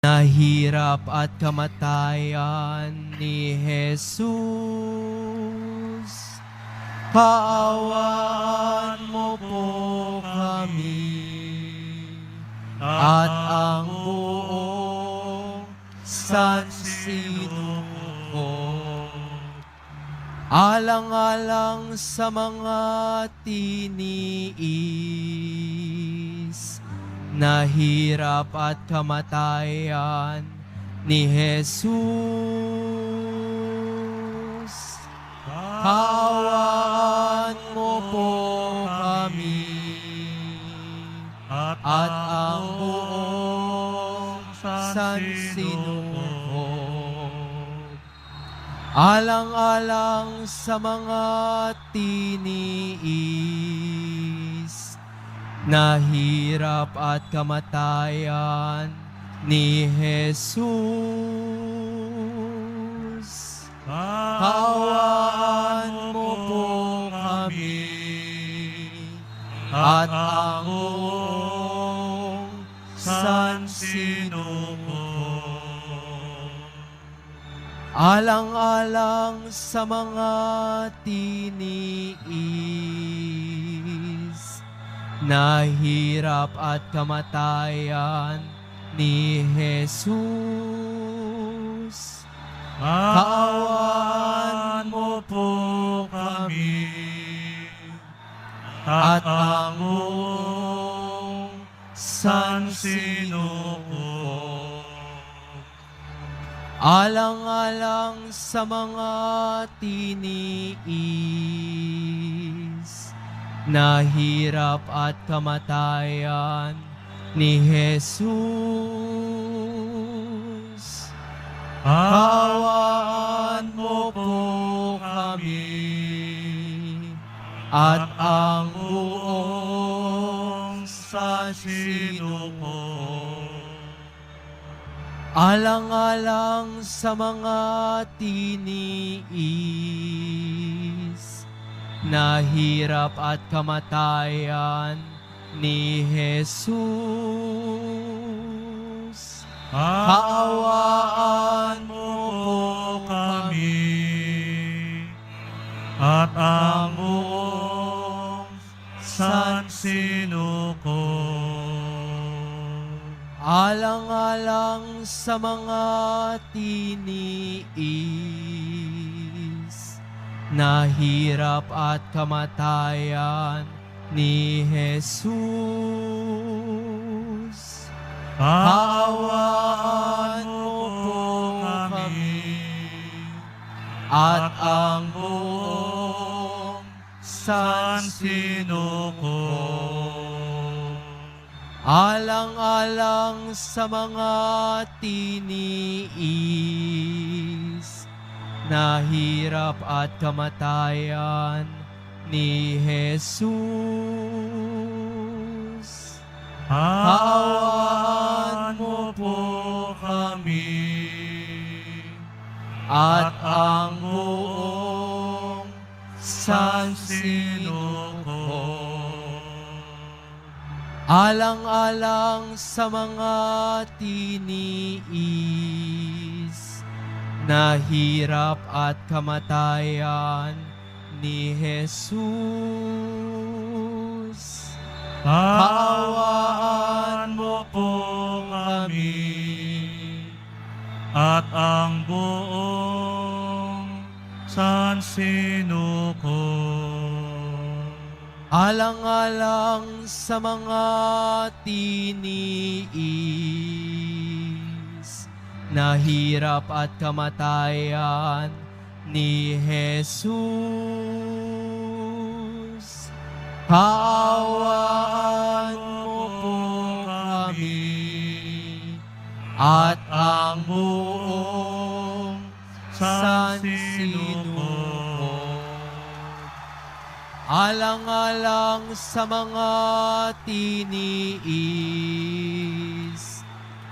na hirap at kamatayan ni Jesus. Kaawaan mo po kami at ang buong sansinuko. Alang-alang sa mga tiniis na hirap at kamatayan ni Jesus. Kawan mo po kami at, ang buong sansinuko. Alang-alang sa mga tiniis na hirap at kamatayan ni Jesus. Kawan mo po kami at ang buong sansinuko. Alang-alang sa mga tiniis na hirap at kamatayan ni Jesus. Kawan mo po kami at ang buong sansinuko. Alang-alang sa mga tiniis na hirap at kamatayan ni Jesus. Kawan mo po kami at ang buong sansinuko. Alang-alang sa mga tiniis na hirap at kamatayan ni Jesus. Kaawaan mo kami at ang buong sansinuko. Alang-alang sa mga tiniis na hirap at kamatayan ni Jesus. Kaawaan mo po kami at ang buong sansinuko. Alang-alang sa mga tiniis na hirap at kamatayan ni Jesus. Kaawaan mo po kami At ang buong sansinuko. Alang-alang sa mga tiniis na hirap at kamatayan ni Jesus. Kaawaan mo po kami at ang buong sansinuko. Alang-alang sa mga tiniis na hirap at kamatayan ni Jesus. Kaawaan mo po kami at ang buong sansinuko. Alang-alang sa mga tiniis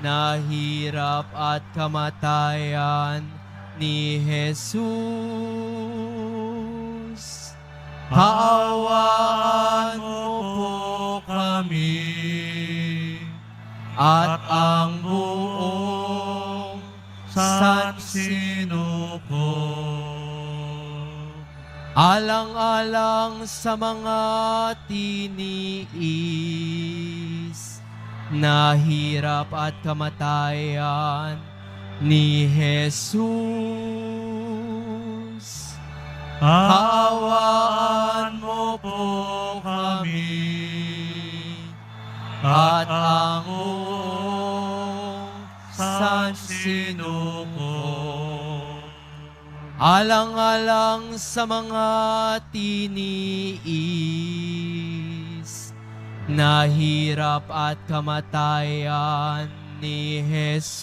na hirap at kamatayan ni Jesus. Kaawaan mo po kami at ang buong sansinuko. Alang-alang sa mga tiniis na hirap at kamatayan ni Jesus. Hawaan mo po kami at ang buong sansinuko. Alang-alang sa mga tiniis na hirap at kamatayan ni Jesus.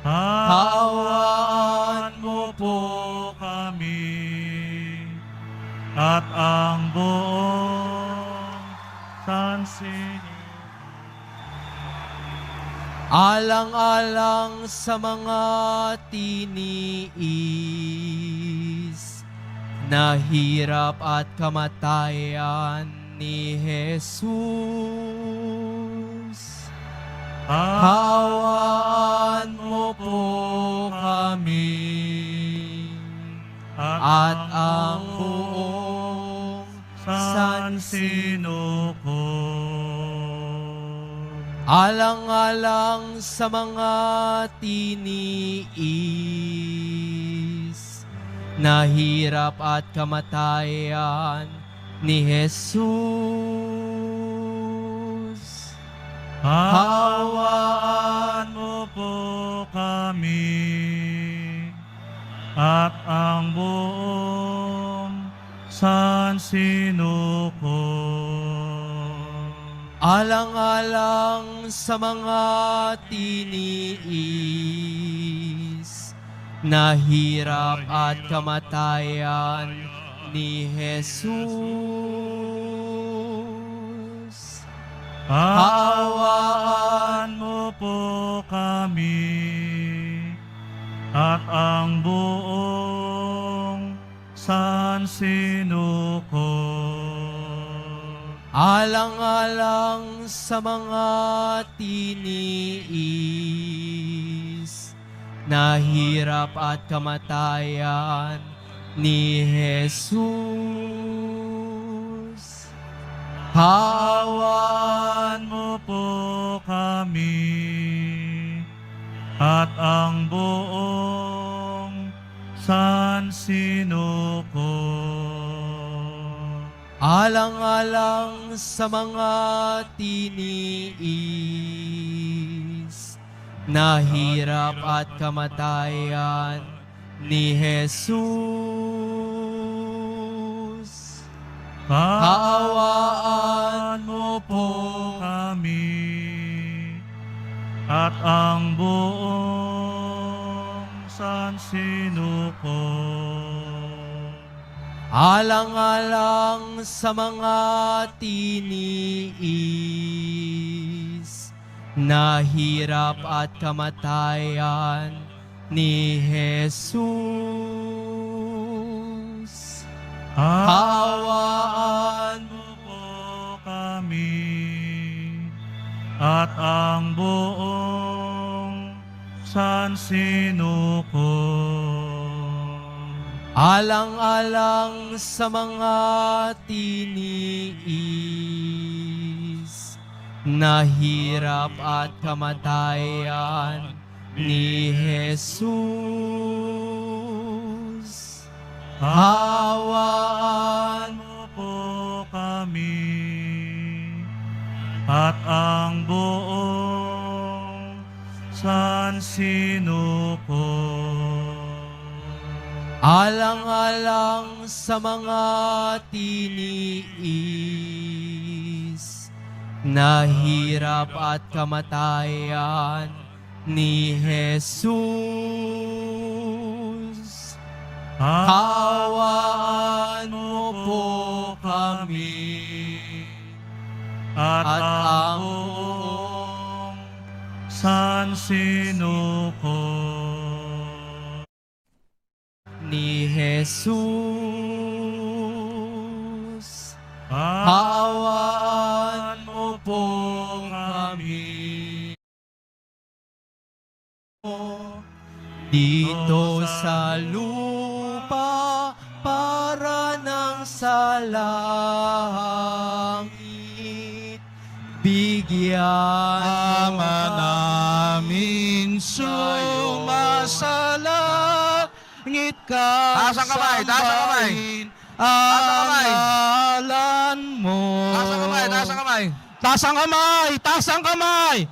Hawaan mo po kami at ang buong sansinuko. Alang-alang sa mga tiniis na hirap at kamatayan ni Jesus. Hawaan mo po kami at ang buong sansinuko. Alang-alang sa mga tiniis na hirap at kamatayan ni Jesus. Hawaan mo po kami at ang buong sansinuko. Alang-alang sa mga tiniis na hirap at kamatayan ni Jesus. Hawaan mo po kami at ang buong sansinuko. Alang-alang sa mga tiniis na hirap at kamatayan ni Jesus. Hawaan mo po kami at ang buong sansinuko. Alang-alang sa mga tiniis na hirap at kamatayan ni Jesus. Hawaan mo po kami at ang buong sansinuko. Alang-alang sa mga tiniis na hirap at kamatayan ni Jesus. Hawaan mo po kami at ang buong sansinuko. Alang-alang sa mga tiniis na hirap at kamatayan ni Jesus. Hawaan mo po kami at ang buong sansinuko. Alang-alang sa mga tiniis na hirap at kamatayan ni Jesus. Hawaan mo po kami at at ang ang buong sansinuko. ni Jesus. Sa lupa para ng sa langit Bigyan Ama namin sumasalangit ka Taas ang kamay, taas ang kamay. Taas ang kamay. Ang ngalan mo. Taas ang kamay, taas ang kamay. Taas ang kamay, taas ang kamay.